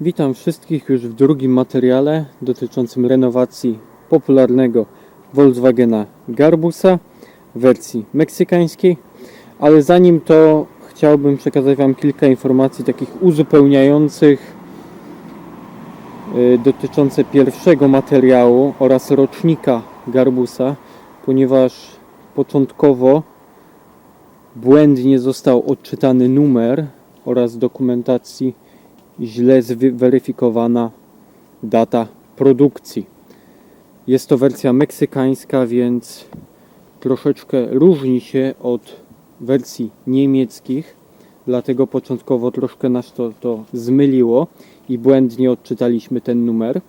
Witam wszystkich już w drugim materiale dotyczącym renowacji popularnego Volkswagena Garbusa w wersji meksykańskiej. Ale zanim to chciałbym przekazać Wam kilka informacji takich uzupełniających y, dotyczące pierwszego materiału oraz rocznika Garbusa, ponieważ początkowo błędnie został odczytany numer oraz dokumentacji źle zweryfikowana data produkcji. Jest to wersja meksykańska, więc troszeczkę różni się od wersji niemieckich, dlatego początkowo troszkę nas to, to zmyliło i błędnie odczytaliśmy ten numer.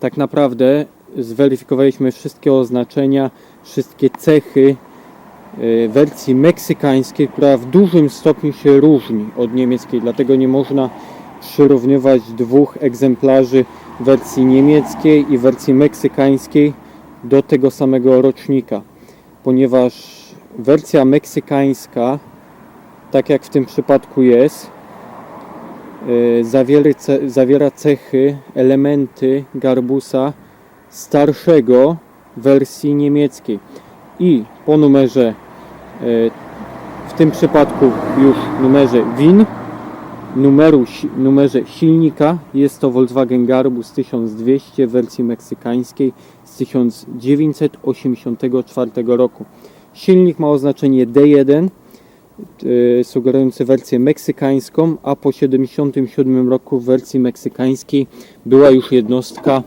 Tak naprawdę zweryfikowaliśmy wszystkie oznaczenia, wszystkie cechy wersji meksykańskiej, która w dużym stopniu się różni od niemieckiej, dlatego nie można przyrównywać dwóch egzemplarzy wersji niemieckiej i wersji meksykańskiej do tego samego rocznika, ponieważ wersja meksykańska, tak jak w tym przypadku jest, e, zawiera, ce- zawiera cechy, elementy garbusa starszego wersji niemieckiej. I po numerze w tym przypadku już numerze WIN numeru, numerze silnika jest to Volkswagen Garbus 1200 w wersji meksykańskiej z 1984 roku. Silnik ma oznaczenie D1 e, sugerujący wersję meksykańską, a po 1977 roku w wersji meksykańskiej była już jednostka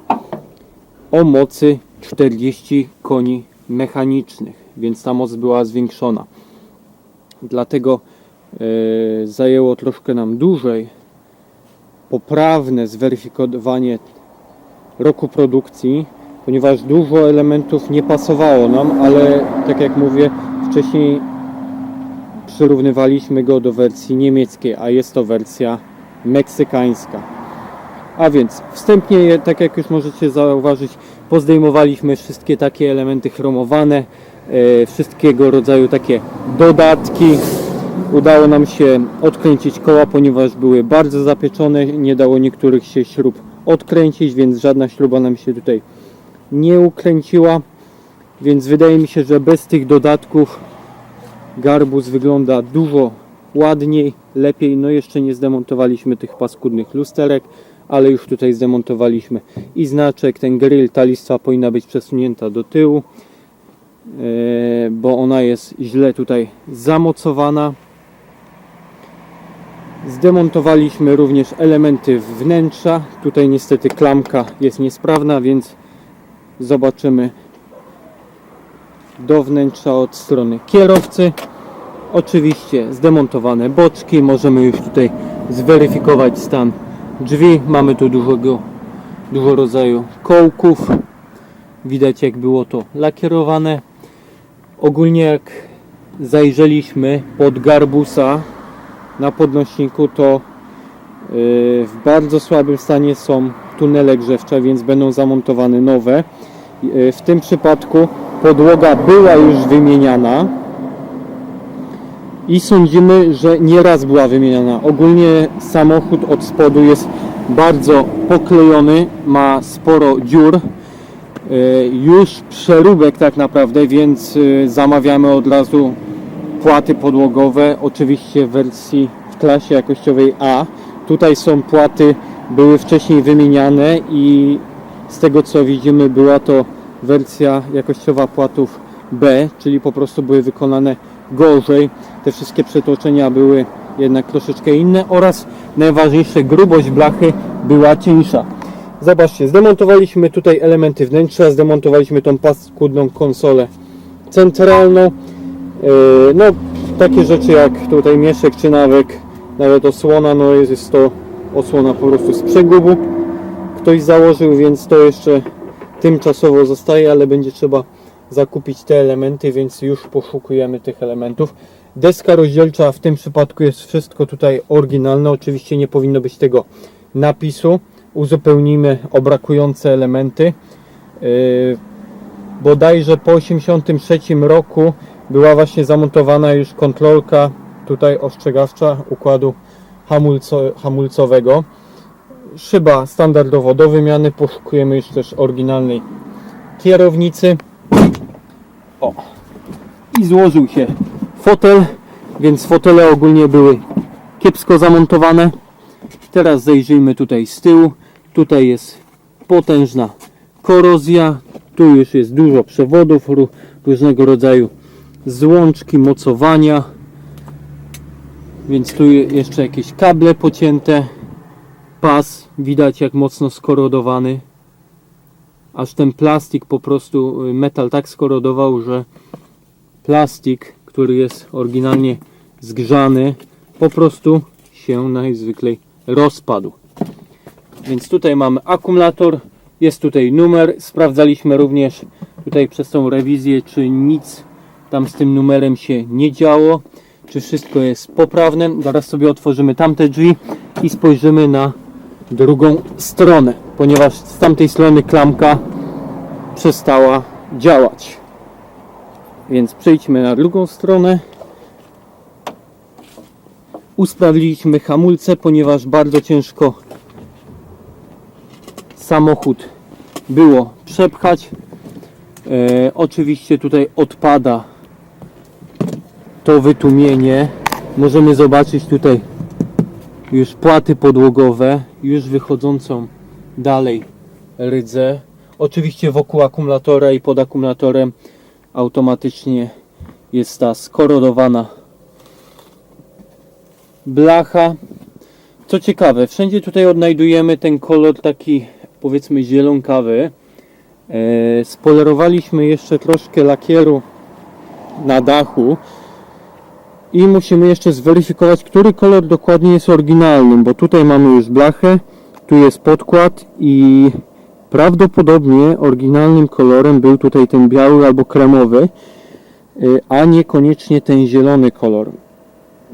o mocy 40 koni mechanicznych, więc ta moc była zwiększona. Dlatego e, zajęło troszkę nam dłużej poprawne zweryfikowanie roku produkcji, ponieważ dużo elementów nie pasowało nam, ale tak jak mówię, wcześniej przyrównywaliśmy go do wersji niemieckiej, a jest to wersja meksykańska. A więc wstępnie, tak jak już możecie zauważyć, pozdejmowaliśmy wszystkie takie elementy chromowane, wszystkiego rodzaju takie dodatki. Udało nam się odkręcić koła, ponieważ były bardzo zapieczone, nie dało niektórych się śrub odkręcić, więc żadna śruba nam się tutaj nie ukręciła. Więc wydaje mi się, że bez tych dodatków Garbus wygląda dużo ładniej, lepiej. No jeszcze nie zdemontowaliśmy tych paskudnych lusterek, ale już tutaj zdemontowaliśmy i znaczek, ten grill, ta listwa powinna być przesunięta do tyłu, e, bo ona jest źle tutaj zamocowana. Zdemontowaliśmy również elementy wnętrza. Tutaj niestety klamka jest niesprawna, więc zobaczymy do wnętrza od strony kierowcy. Oczywiście zdemontowane boczki. Możemy już tutaj zweryfikować stan drzwi. Mamy tu dużego, dużo rodzaju kołków. Widać jak było to lakierowane. Ogólnie jak zajrzeliśmy pod garbusa na podnośniku to yy, w bardzo słabym stanie są tunele grzewcze, więc będą zamontowane nowe. Yy, W tym przypadku podłoga była już wymieniana i sądzimy, że nieraz była wymieniana. Ogólnie samochód od spodu jest bardzo poklejony, ma sporo dziur. Yy, Już przeróbek tak naprawdę, więc yy, zamawiamy od razu płaty podłogowe, oczywiście w wersji w klasie jakościowej A. Tutaj są płaty, były wcześniej wymieniane i z tego co widzimy była to wersja jakościowa płatów B, czyli po prostu były wykonane gorzej. Te wszystkie przetoczenia były jednak troszeczkę inne oraz najważniejsze grubość blachy była cieńsza. Zobaczcie, zdemontowaliśmy tutaj elementy wnętrza, zdemontowaliśmy tą paskudną konsolę centralną. Yy, No, takie rzeczy jak tutaj mieszek czy nawek, nawet osłona, no jest, jest to osłona po prostu z przegubu. Ktoś założył, więc to jeszcze tymczasowo zostaje, ale będzie trzeba zakupić te elementy, więc już poszukujemy tych elementów. Deska rozdzielcza w tym przypadku jest wszystko tutaj oryginalne. Oczywiście nie powinno być tego napisu. Uzupełnimy o brakujące elementy. Yy, bodajże po 1983 roku była właśnie zamontowana już kontrolka tutaj ostrzegawcza układu hamulco, hamulcowego. szyba standardowo do wymiany. Poszukujemy już też oryginalnej kierownicy. O. I złożył się fotel, więc fotele ogólnie były kiepsko zamontowane. Teraz zejrzyjmy tutaj z tyłu. Tutaj jest potężna korozja. Tu już jest dużo przewodów, ró- różnego rodzaju złączki, mocowania. Więc tu je- jeszcze jakieś kable pocięte. Pas widać jak mocno skorodowany. Aż ten plastik po prostu, y, metal tak skorodował, że plastik, który jest oryginalnie zgrzany, po prostu się najzwyklej rozpadł. Więc tutaj mamy akumulator, jest tutaj numer. Sprawdzaliśmy również tutaj przez tą rewizję, czy nic tam z tym numerem się nie działo, czy wszystko jest poprawne. Zaraz sobie otworzymy tamte drzwi i spojrzymy na drugą stronę, ponieważ z tamtej strony klamka przestała działać. Więc przejdźmy na drugą stronę. Usprawiliśmy hamulce, ponieważ bardzo ciężko samochód było przepchać. E, oczywiście tutaj odpada to wytłumienie. Możemy zobaczyć tutaj już płaty podłogowe, już wychodzącą dalej rydze. Oczywiście wokół akumulatora i pod akumulatorem automatycznie jest ta skorodowana blacha. Co ciekawe, wszędzie tutaj odnajdujemy ten kolor taki powiedzmy zielonkawy. E, spolerowaliśmy jeszcze troszkę lakieru na dachu i musimy jeszcze zweryfikować, który kolor dokładnie jest oryginalnym, bo tutaj mamy już blachę, tu jest podkład i prawdopodobnie oryginalnym kolorem był tutaj ten biały albo kremowy, y, a niekoniecznie ten zielony kolor.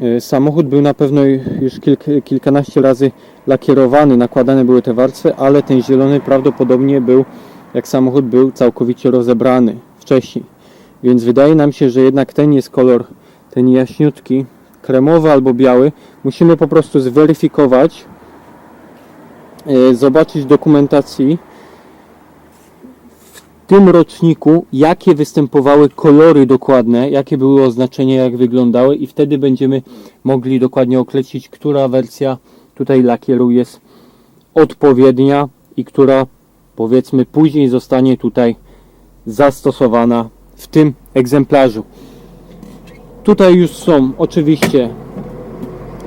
Y, Samochód był na pewno już kilk, kilkanaście razy lakierowany, nakładane były te warstwy, ale ten zielony prawdopodobnie był, jak samochód był całkowicie rozebrany wcześniej. Więc wydaje nam się, że jednak ten jest kolor, ten jaśniutki, kremowy albo biały. Musimy po prostu zweryfikować, y, zobaczyć dokumentacji, tym roczniku, jakie występowały kolory dokładne, jakie były oznaczenia, jak wyglądały i wtedy będziemy mogli dokładnie określić, która wersja tutaj lakieru jest odpowiednia i która powiedzmy później zostanie tutaj zastosowana w tym egzemplarzu. Tutaj już są oczywiście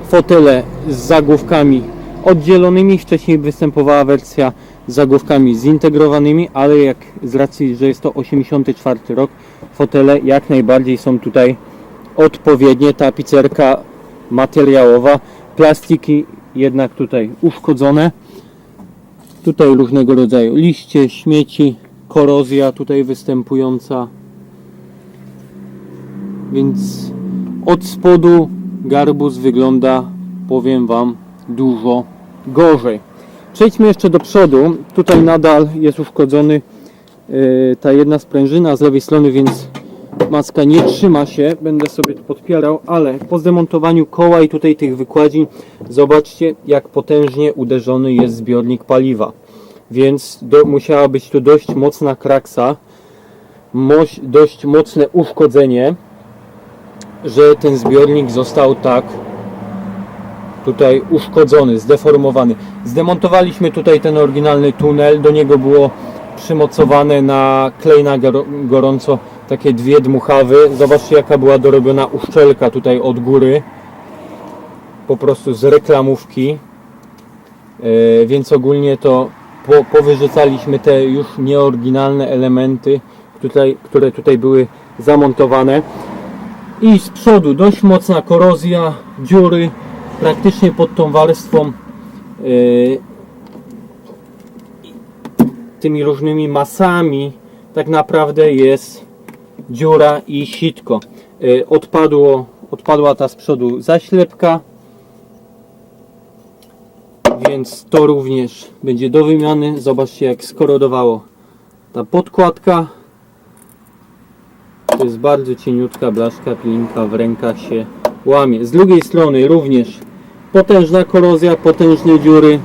fotele z zagłówkami oddzielonymi. Wcześniej występowała wersja zagłówkami zintegrowanymi, ale jak z racji, że jest to 84 rok, fotele jak najbardziej są tutaj odpowiednie. Tapicerka materiałowa, plastiki jednak tutaj uszkodzone. Tutaj różnego rodzaju liście, śmieci, korozja tutaj występująca. Więc od spodu garbus wygląda, powiem Wam, dużo gorzej. Przejdźmy jeszcze do przodu. Tutaj nadal jest uszkodzony yy, ta jedna sprężyna z lewej strony, więc maska nie trzyma się. Będę sobie podpierał, ale po zdemontowaniu koła i tutaj tych wykładzin zobaczcie jak potężnie uderzony jest zbiornik paliwa. Więc do, musiała być tu dość mocna kraksa, moś, dość mocne uszkodzenie, że ten zbiornik został tak tutaj uszkodzony, zdeformowany. Zdemontowaliśmy tutaj ten oryginalny tunel, do niego było przymocowane na klej na gor- gorąco takie dwie dmuchawy. Zobaczcie jaka była dorobiona uszczelka tutaj od góry. Po prostu z reklamówki. E, więc ogólnie to po, powyrzucaliśmy te już nieoryginalne elementy, tutaj, które tutaj były zamontowane. I z przodu dość mocna korozja, dziury praktycznie pod tą warstwą yy, tymi różnymi masami tak naprawdę jest dziura i sitko. Yy, odpadło, odpadła ta z przodu zaślepka, więc to również będzie do wymiany. Zobaczcie jak skorodowało ta podkładka. To jest bardzo cieniutka blaszka, pilinka w rękach się łamie. Z drugiej strony również potężna korozja, potężne dziury.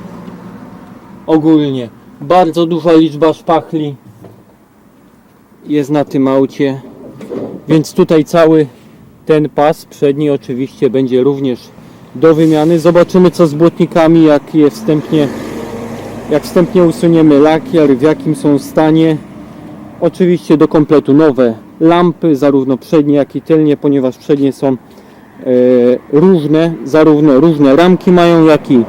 ogólnie. Bardzo duża liczba szpachli jest na tym aucie. Więc tutaj cały ten pas przedni oczywiście będzie również do wymiany. Zobaczymy co z błotnikami, jak je wstępnie jak wstępnie usuniemy lakier, w jakim są stanie. Oczywiście do kompletu nowe lampy, zarówno przednie jak i tylnie, ponieważ przednie są e, różne, zarówno różne ramki mają, jak i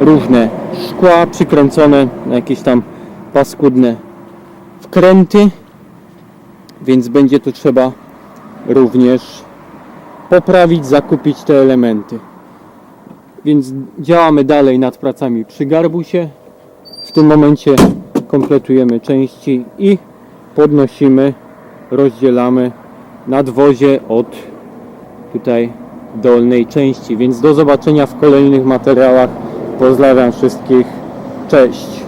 różne szkła przykręcone na jakieś tam paskudne wkręty, więc będzie tu trzeba również poprawić, zakupić te elementy. Więc działamy dalej nad pracami przy garbusie. W tym momencie kompletujemy części i podnosimy, rozdzielamy nadwozie od tutaj dolnej części. Więc do zobaczenia w kolejnych materiałach. Pozdrawiam wszystkich. Cześć.